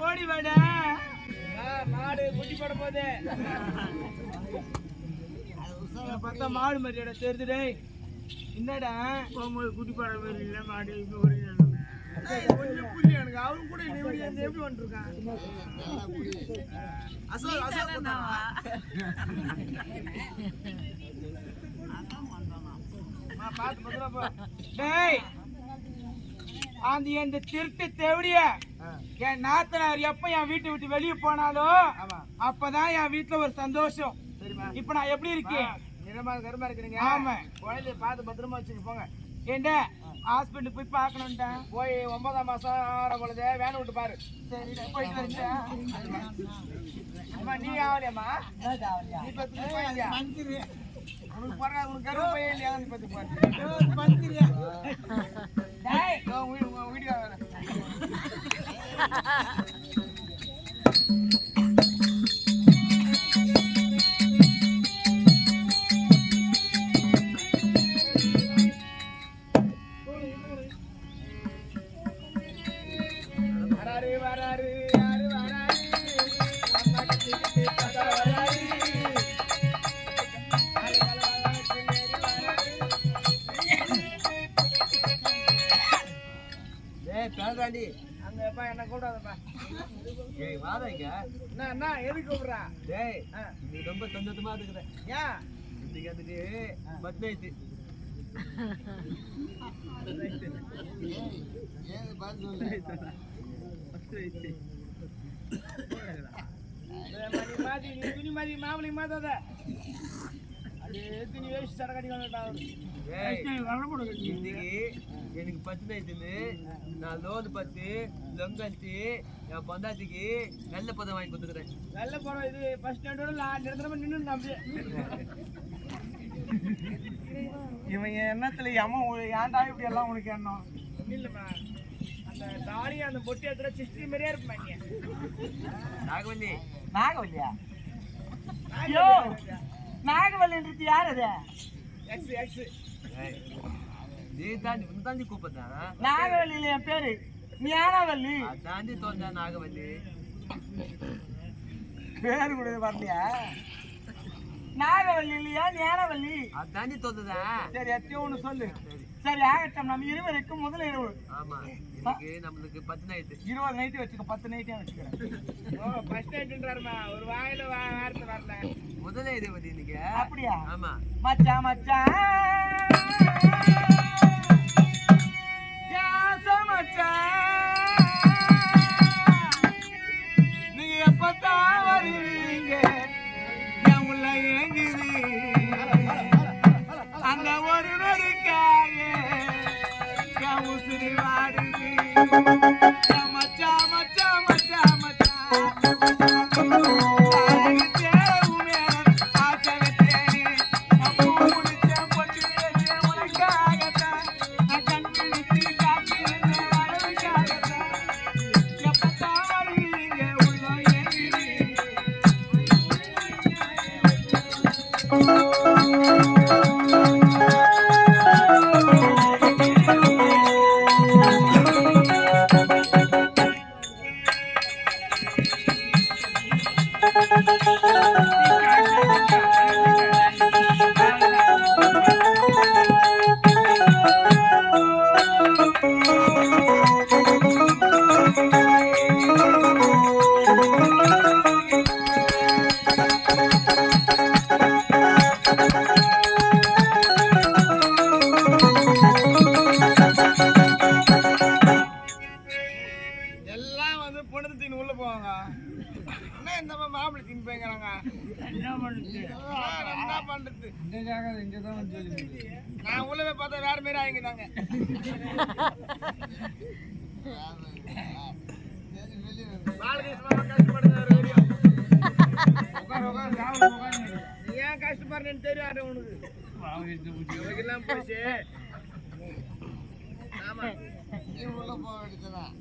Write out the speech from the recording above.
ஓடி வாடா. மாடு குட்டி போட இதை பார்த்தா மாடு மாதிரியாடா தெரியுது டேய். என்னடா? போகும்போது குட்டி போட மாதிரி இல்லை மாடு இங்கே ஒரு கொஞ்சம் புள்ளி எனக்கு அவன் கூட எப்படி வந்துருக்கான் அசல் அசல் பார்த்து பத்திரமா போ. டேய் அந்த இந்த திருட்டு தேவடிய என் நாத்தனார் எப்ப என் வீட்டை விட்டு வெளியே போனாலும் அப்பதான் என் வீட்டுல ஒரு சந்தோஷம். சரிம்மா. இப்ப நான் எப்படி இருக்கேன்? நிறமா கருமா இருக்கிறீங்க ஆமா. குழந்தைய பார்த்து பத்திரமா வச்சுட்டு போங்க. ஏண்டா ஹாஸ்பிட்டல் போய் பார்க்கணும்டா. போய் ஒன்பதாம் மாசம் ஆற பொழுது வேன் விட்டு பாரு. சரி போயிட்டு வரேன்டா. அம்மா நீ ஆகலையாம்மா? நீ பத்து போயியா உனக்கு பிறகு உனக்கு கருவு பையன் இல்லையா? பத்து போய் ஏய் பேசாண்டி எப்பா என்ன கூடாதப்பா ஏய் வாதாங்க என்ன என்ன எதுக்கு கூப்பிடுறா? டேய் ஆ. நீ ரொம்ப சந்தோஷமா இருக்கிற ஏன் இன்னைக்கு அதுக்கு ஆயிடுச்சு மணி மாத்தி நீ துணி மாத்தி மாமலி மாத்தாத. ஏய் இன்னைக்கு எனக்கு பத்து ஆயிடுச்சுன்னு நான் லோன் பத்து லொங்கச்சு என் பொண்டாட்டிக்கு நல்ல பதம் வாங்கி கொடுத்துக்கிறேன். நல்ல போறோம் இது ஃபர்ஸ்ட் ஸ்டாண்டோட நிரந்தரமா நின்று அப்படியே. இவன் எண்ணத்துல எம ஏன்டா இப்படி எல்லாம் உனக்கு எண்ணம்? இல்லம்மா அந்த தாலி அந்த பொட்டி இடத்துல சிஸ்டர் மாதிரியே இருப்பா நீ. நாகவல்லி. நாகவல்லியா? ஐயோ அது எக்ஸ் எக்ஸ் ஏய் நீ தாண்டி உன் தாண்டி கூப்பிட்டா? நாகவல்லியில என் பேரு. ஞானவல்லி அதாண்டி தோன்றா நாகவல்லி. பேரு கூட வரலையா? நாகவல்லி இல்லையா ஞானவல்லி அதாண்டி தோன்றதா? சரி எத்தையோ ஒண்ணு சொல்லு. சரி ஆகட்டும். நம்ம இருவருக்கும் முதல் இரவு. ஆமா இன்னைக்கு நம்மளுக்கு பத்து ஆயிடுச்சு இருபது நைட்டு வச்சுக்க பத்து நைட்டே வச்சுக்கிறேன். ஓ ஃபர்ஸ்ட் நைட்டுன்றாருமா ஒரு வாயில வார்த்தை வரல. முதலே இது வந்து இன்னைக்கு அப்படியா ஆமா மச்சான் மச்சான் நீங்க எப்பத்தான் வருவீங்க? என் உள்ள ஏங்குது. அந்த ஒரு நொடிக்காக என் உசுறு வாடுது. Thank you. என்ன பண்றது என்ன பண்றது நான் உள்ளவே பார்த்தா வேற மாரி ஆகிக்கிறாங்க பாலகிருஷ்ணன் கஷ்டப்படுறாரு வரையும். நீ ஏன் கஷ்டப்படுறேன்னு தெரியாது உனக்கு. உனக்கெல்லாம் போச்சு. ஆமா. நீ உள்ள போக வேண்டியதுதான்?